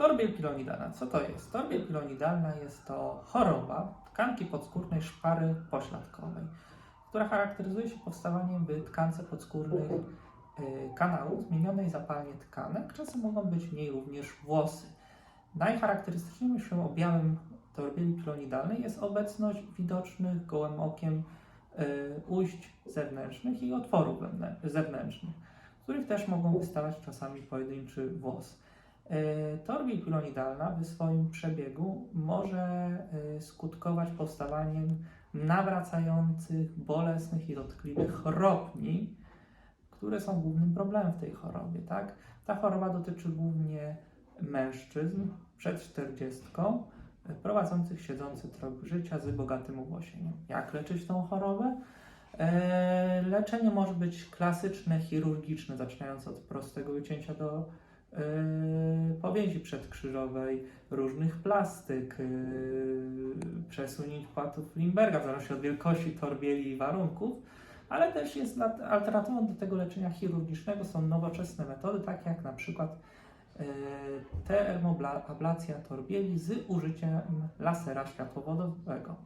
Torbiel pilonidalna. Co to jest? Torbiel pilonidalna jest to choroba tkanki podskórnej szpary pośladkowej, która charakteryzuje się powstawaniem w tkance podskórnych y, kanałów zmienionej zapalnie tkanek. Czasem mogą być w niej również włosy. Najcharakterystyczniejszym objawem torbieli pilonidalnej jest obecność widocznych gołym okiem y, ujść zewnętrznych i otworów zewnętrznych, których też mogą wystawać czasami pojedynczy włos. Y, Torbiel pilonidalna w swoim przebiegu może y, skutkować powstawaniem nawracających, bolesnych i dotkliwych chropni, które są głównym problemem w tej chorobie. Tak? Ta choroba dotyczy głównie mężczyzn przed 40, y, prowadzących siedzący tryb życia z bogatym owłosieniem. Jak leczyć tą chorobę? E, Leczenie może być klasyczne, chirurgiczne, zaczynając od prostego wycięcia do e, powięzi przedkrzyżowej, różnych plastyk, e, przesunięć płatów Limberga, w zależności od wielkości torbieli i warunków, ale też jest alternatywą do tego leczenia chirurgicznego są nowoczesne metody, takie jak na przykład e, termoablacja torbieli z użyciem lasera światłowodowego.